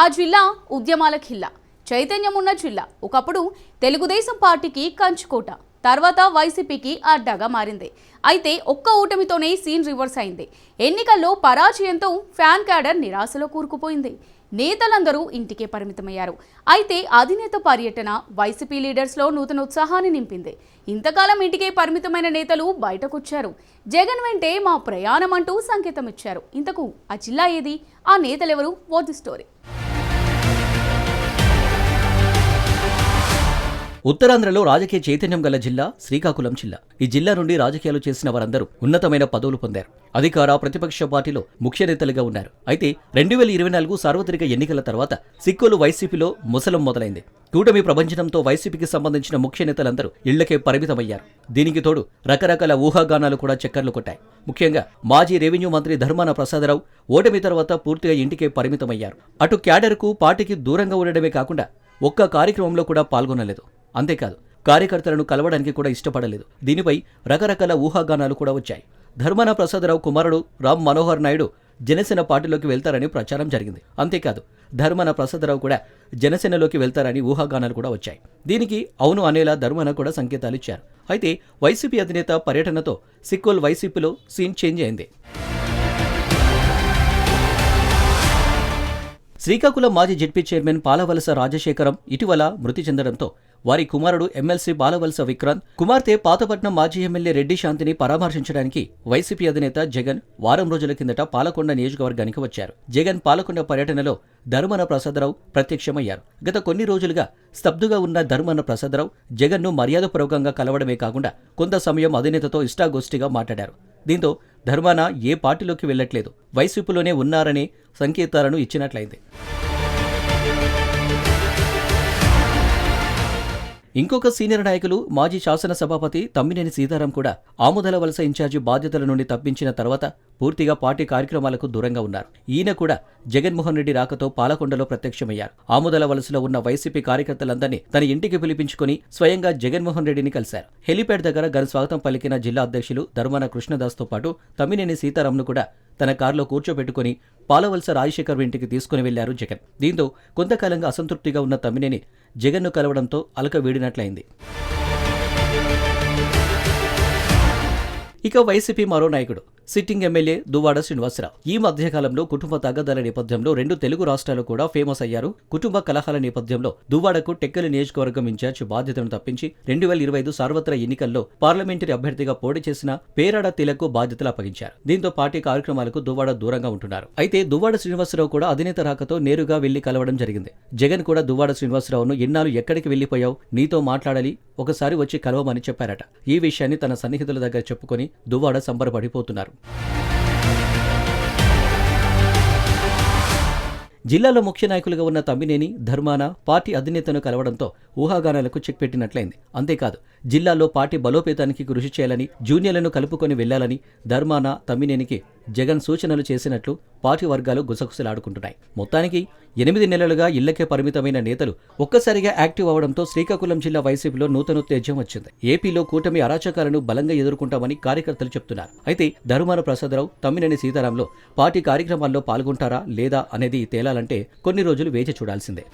ఆ జిల్లా ఉద్యమాల ఖిల్లా చైతన్యం ఉన్న జిల్లా. ఒకప్పుడు తెలుగుదేశం పార్టీకి కంచుకోట తర్వాత వైసీపీకి అడ్డాగా మారింది. అయితే ఒక్క ఓటమితోనే సీన్ రివర్స్ అయింది. ఎన్నికల్లో పరాజయంతో ఫ్యాన్ క్యాడర్ నిరాశలో కూరుకుపోయింది. నేతలందరూ ఇంటికే పరిమితమయ్యారు. అయితే అధినేత పర్యటన వైసీపీ లీడర్స్లో నూతన ఉత్సాహాన్ని నింపింది. ఇంతకాలం ఇంటికే పరిమితమైన నేతలు బయటకొచ్చారు. జగన్ వెంటే మా ప్రయాణం అంటూ సంకేతం ఇచ్చారు ఇంతకు ఆ జిల్లా ఏది? ఆ నేతలెవరు? What the story? ఉత్తరాంధ్రలో రాజకీయ చైతన్యం గల జిల్లా శ్రీకాకుళం జిల్లా. ఈ జిల్లా నుండి రాజకీయాలు చేసిన వారందరూ ఉన్నతమైన పదవులు పొందారు. అధికార ప్రతిపక్ష పార్టీలో ముఖ్య నేతలుగా ఉన్నారు. అయితే రెండు వేల ఇరవై నాలుగు సార్వత్రిక ఎన్నికల తర్వాత సిక్కులు వైసీపీలో ముసలం మొదలైంది. కూటమి ప్రపంచంతో వైసీపీకి సంబంధించిన ముఖ్య నేతలందరూ ఇళ్ళకే పరిమితమయ్యారు. దీనికి తోడు రకరకాల ఊహాగానాలు కూడా చక్కర్లు కొట్టాయి. ముఖ్యంగా మాజీ రెవెన్యూ మంత్రి ధర్మాన ప్రసాదరావు ఓటమి తర్వాత పూర్తిగా ఇంటికే పరిమితమయ్యారు. అటు క్యాడర్కు పార్టీకి దూరంగా ఉండడమే కాకుండా ఒక్క కార్యక్రమంలో కూడా పాల్గొనలేదు. అంతేకాదు కార్యకర్తలను కలవడానికి కూడా ఇష్టపడలేదు. దీనిపై రకరకాల ఊహాగానాలు కూడా వచ్చాయి. ధర్మన ప్రసాదరావు కుమారుడు రామ్ మనోహర్ నాయుడు జనసేన పార్టీలోకి వెళ్తారని ప్రచారం జరిగింది. అంతేకాదు ధర్మన ప్రసాదరావు కూడా జనసేనలోకి వెళ్తారని ఊహాగానాలు కూడా వచ్చాయి. దీనికి అవును అనేలా ధర్మన కూడా సంకేతాలు ఇచ్చారు. అయితే వైసీపీ అధినేత పర్యటనతో సిక్కోల్ వైసీపీలో సీన్ చేంజ్ అయింది. శ్రీకాకుళం మాజీ జెడ్పీ చైర్మన్ పాలవలస రాజశేఖరం ఇటీవల మృతి చెందడంతో వారి కుమారుడు ఎమ్మెల్సీ బాలవలస విక్రాంత్ కుమార్తె పాతపట్నం మాజీ ఎమ్మెల్యే రెడ్డి శాంతిని పరామర్శించడానికి వైసీపీ అధినేత జగన్ వారం రోజుల కిందట పాలకొండ నియోజకవర్గానికి వచ్చారు. జగన్ పాలకొండ పర్యటనలో ధర్మన ప్రసాదరావు ప్రత్యక్షమయ్యారు. గత కొన్ని రోజులుగా స్తబ్దుగా ఉన్న ధర్మన ప్రసాదరావు జగన్ను మర్యాదపూర్వకంగా కలవడమే కాకుండా కొంత సమయం అధినేతతో ఇష్టాగోష్ఠిగా మాట్లాడారు. దీంతో ధర్మాన ఏ పార్టీలోకి వెళ్ళట్లేదు వైసీపీలోనే ఉన్నారనే సంకేతాలను ఇచ్చినట్లయింది. ఇంకొక సీనియర్ నాయకులు మాజీ శాసనసభాపతి తమ్మినేని సీతారాం కూడా ఆముదల వలస ఇన్ఛార్జి బాధ్యతల నుండి తప్పించిన తర్వాత పూర్తిగా పార్టీ కార్యక్రమాలకు దూరంగా ఉన్నారు. ఈయన కూడా జగన్మోహన్ రెడ్డి రాకతో పాలకొండలో ప్రత్యక్షమయ్యారు. ఆముదల వలసలో ఉన్న వైసీపీ కార్యకర్తలందరినీ తన ఇంటికి పిలిపించుకుని స్వయంగా జగన్మోహన్ రెడ్డిని కలిశారు. హెలిప్యాడ్ దగ్గర ఘన స్వాగతం పలికిన జిల్లా అధ్యక్షులు ధర్మాన కృష్ణదాస్తో పాటు తమ్మినేని సీతారాంను కూడా తన కారులో కూర్చోబెట్టుకుని పాలవలస రాజశేఖర్ ఇంటికి తీసుకుని వెళ్ళారు జగన్. దీంతో కొంతకాలంగా అసంతృప్తిగా ఉన్న తమ్మినేని జగన్ను కలవడంతో అలక వీడినట్లయింది. ఇక వైసీపీ మరో నాయకుడు. Sitting MLA Duvvada Srinivasarao. ఈ మధ్యకాలంలో కుటుంబ తగ్గదల నేపథ్యంలో రెండు తెలుగు రాష్ట్రాలు కూడా ఫేమస్ అయ్యారు. కుటుంబ కలహాల నేపథ్యంలో దువ్వాడకు టెక్కలి నియోజకవర్గం ఇన్ఛార్జ్ బాధ్యతను తప్పించి రెండు వేల ఇరవై ఐదు సార్వత్ర ఎన్నికల్లో పార్లమెంటరీ అభ్యర్థిగా పోటీ చేసిన పేరాడ తిలకు బాధ్యతలు అప్పగించారు. దీంతో పార్టీ కార్యక్రమాలకు దువ్వాడ దూరంగా ఉంటున్నారు. అయితే దువ్వాడ శ్రీనివాసరావు కూడా అధినేత రాకతో నేరుగా వెళ్ళి కలవడం జరిగింది. జగన్ కూడా దువ్వాడ శ్రీనివాసరావును ఎన్నాళ్ళు ఎక్కడికి వెళ్ళిపోయావు నీతో మాట్లాడాలి. ఒకసారి వచ్చి కలవమని చెప్పారట. ఈ విషయాన్ని తన సన్నిహితుల దగ్గర చెప్పుకుని దువ్వాడ సంబరపడిపోతున్నారు. జిల్లాలో ముఖ్య నాయకులుగా ఉన్న తమ్మినేని ధర్మాన పార్టీ అధినేతను కలవడంతో ఊహాగానాలకు చెక్ పెట్టినట్లయింది అంతేకాదు జిల్లాలో పార్టీ బలోపేతానికి కృషి చేయాలని జూనియర్లను కలుపుకొని వెళ్ళాలని ధర్మాన తమ్మినేనికి జగన్ సూచనలు చేసినట్లు పార్టీ వర్గాలు గుసగుసలాడుకుంటున్నాయి. మొత్తానికి ఎనిమిది నెలలుగా ఇళ్ళకే పరిమితమైన నేతలు ఒక్కసారిగా యాక్టివ్ అవడంతో శ్రీకాకుళం జిల్లా వైసీపీలో నూతనోత్తేజం వచ్చింది. ఏపీలో కూటమి అరాచకాలను బలంగా ఎదుర్కొంటామని కార్యకర్తలు చెప్తున్నారు. అయితే ధర్మాన ప్రసాదరావు తమ్మినేని సీతారాంలో పార్టీ కార్యక్రమాల్లో పాల్గొంటారా లేదా అనేది తేలాలంటే కొన్ని రోజులు వేచి చూడాల్సిందే.